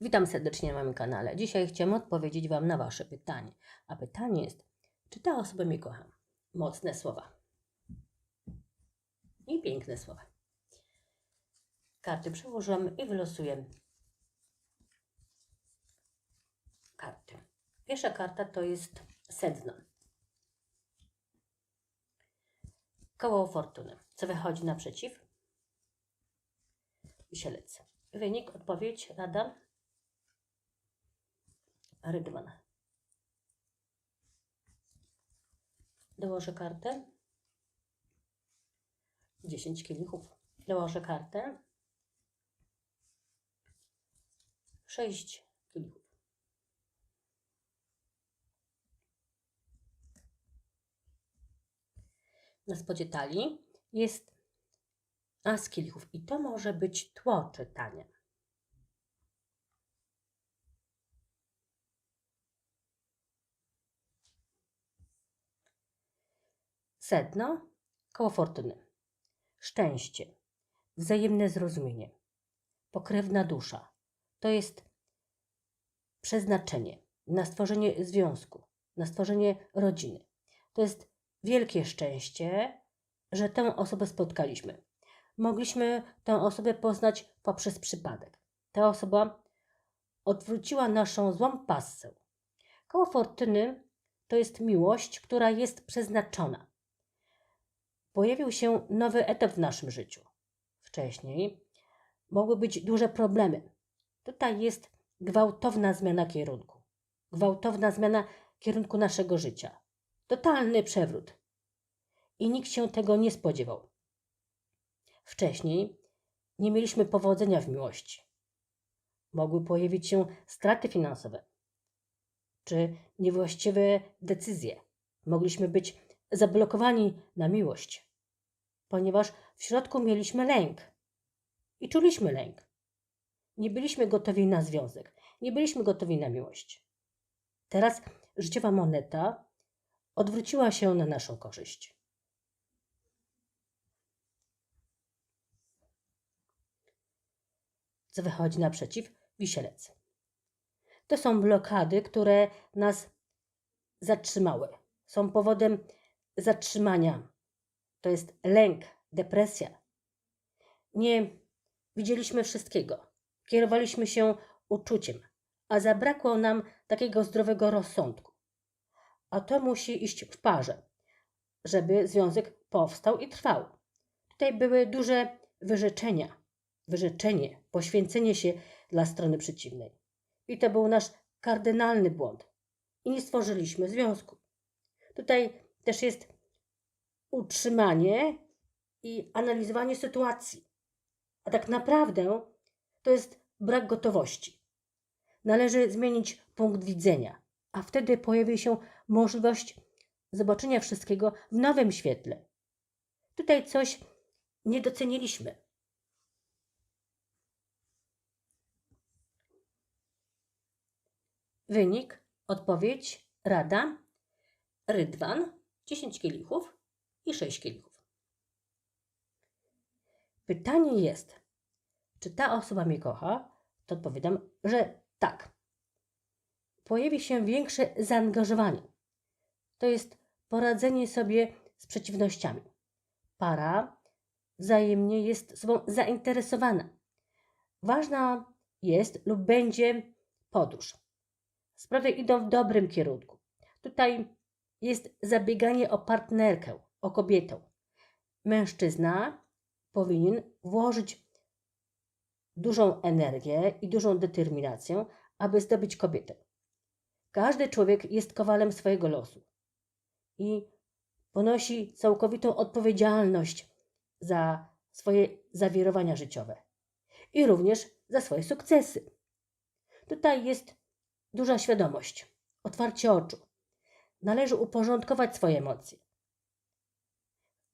Witam serdecznie na moim kanale. Dzisiaj chciałam odpowiedzieć Wam na Wasze pytanie. A pytanie jest, czy ta osoba mnie kocha? Mocne słowa. I piękne słowa. Karty przełożyłam i wylosuję karty. Pierwsza karta to jest sedno. Koło fortuny. Co wychodzi naprzeciw? Wisielec. Wynik, odpowiedź, rada? Rydwan. Dołożę kartę. 10 kielichów. Dołożę kartę. 6 kielichów. Na spodzie talii jest as kielichów i to może być tło czytania. Sedno, koło fortuny. Szczęście, wzajemne zrozumienie, pokrewna dusza. To jest przeznaczenie na stworzenie związku, na stworzenie rodziny. To jest wielkie szczęście, że tę osobę spotkaliśmy. Mogliśmy tę osobę poznać poprzez przypadek. Ta osoba odwróciła naszą złą passę. Koło fortuny to jest miłość, która jest przeznaczona pojawił się nowy etap w naszym życiu. Wcześniej mogły być duże problemy. Tutaj jest gwałtowna zmiana kierunku. Gwałtowna zmiana kierunku naszego życia. Totalny przewrót. I nikt się tego nie spodziewał. Wcześniej nie mieliśmy powodzenia w miłości. Mogły pojawić się straty finansowe czy niewłaściwe decyzje. Mogliśmy być zablokowani na miłość ponieważ w środku mieliśmy lęk i czuliśmy lęk. Nie byliśmy gotowi na związek, nie byliśmy gotowi na miłość. Teraz życiowa moneta odwróciła się na naszą korzyść. Co wychodzi naprzeciw? Wisielec. To są blokady, które nas zatrzymały. Są powodem zatrzymania to jest lęk, depresja. Nie widzieliśmy wszystkiego. Kierowaliśmy się uczuciem, a zabrakło nam takiego zdrowego rozsądku. A to musi iść w parze, żeby związek powstał i trwał. Tutaj były duże wyrzeczenia, wyrzeczenie, poświęcenie się dla strony przeciwnej. I to był nasz kardynalny błąd. I nie stworzyliśmy związku. Tutaj też jest utrzymanie i analizowanie sytuacji. A tak naprawdę to jest brak gotowości. Należy zmienić punkt widzenia, a wtedy pojawi się możliwość zobaczenia wszystkiego w nowym świetle. Tutaj coś nie doceniliśmy. Wynik, odpowiedź, rada, rydwan, 10 kielichów, i 6 kielichów. Pytanie jest, czy ta osoba mnie kocha? To odpowiadam, że tak. Pojawi się większe zaangażowanie. To jest poradzenie sobie z przeciwnościami. Para wzajemnie jest sobą zainteresowana. Ważna jest lub będzie podróż. Sprawy idą w dobrym kierunku. Tutaj jest zabieganie o partnerkę, o kobietę. Mężczyzna powinien włożyć dużą energię i dużą determinację, aby zdobyć kobietę. Każdy człowiek jest kowalem swojego losu i ponosi całkowitą odpowiedzialność za swoje zawirowania życiowe i również za swoje sukcesy. Tutaj jest duża świadomość, otwarcie oczu. Należy uporządkować swoje emocje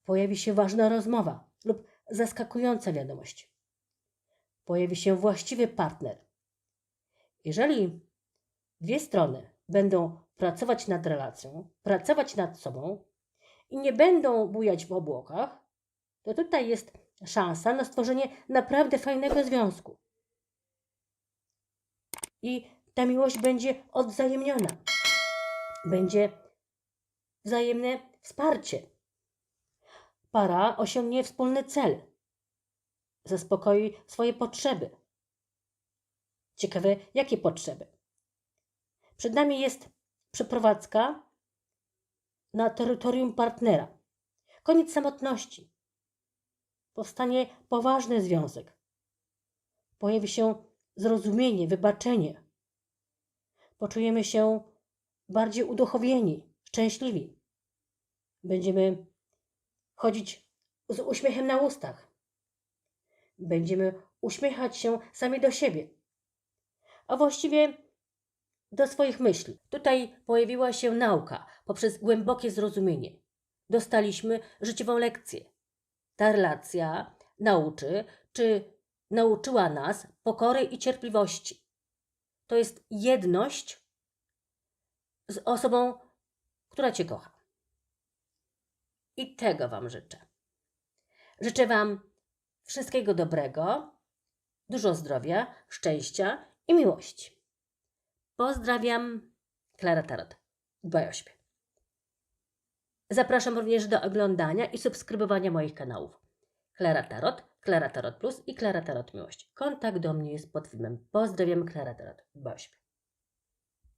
pojawi się ważna rozmowa lub zaskakująca wiadomość. Pojawi się właściwy partner. Jeżeli dwie strony będą pracować nad relacją, pracować nad sobą i nie będą bujać w obłokach, to tutaj jest szansa na stworzenie naprawdę fajnego związku. i ta miłość będzie odwzajemniona. Będzie wzajemne wsparcie. Para osiągnie wspólny cel, zaspokoi swoje potrzeby. Ciekawe, jakie potrzeby? Przed nami jest przeprowadzka na terytorium partnera. Koniec samotności. Powstanie poważny związek. Pojawi się zrozumienie, wybaczenie. Poczujemy się bardziej uduchowieni, szczęśliwi. Będziemy chodzić z uśmiechem na ustach. Będziemy uśmiechać się sami do siebie, a właściwie do swoich myśli. Tutaj pojawiła się nauka poprzez głębokie zrozumienie. Dostaliśmy życiową lekcję. Ta relacja nauczy, czy nauczyła nas pokory i cierpliwości. To jest jedność z osobą, która Cię kocha. I tego Wam życzę. Życzę Wam wszystkiego dobrego, dużo zdrowia, szczęścia i miłości. Pozdrawiam, Klara Tarot. Dbaj o siebie. Zapraszam również do oglądania i subskrybowania moich kanałów. Klara Tarot, Klara Tarot Plus i Klara Tarot Miłość. Kontakt do mnie jest pod filmem. Pozdrawiam, Klara Tarot. Dbaj o siebie.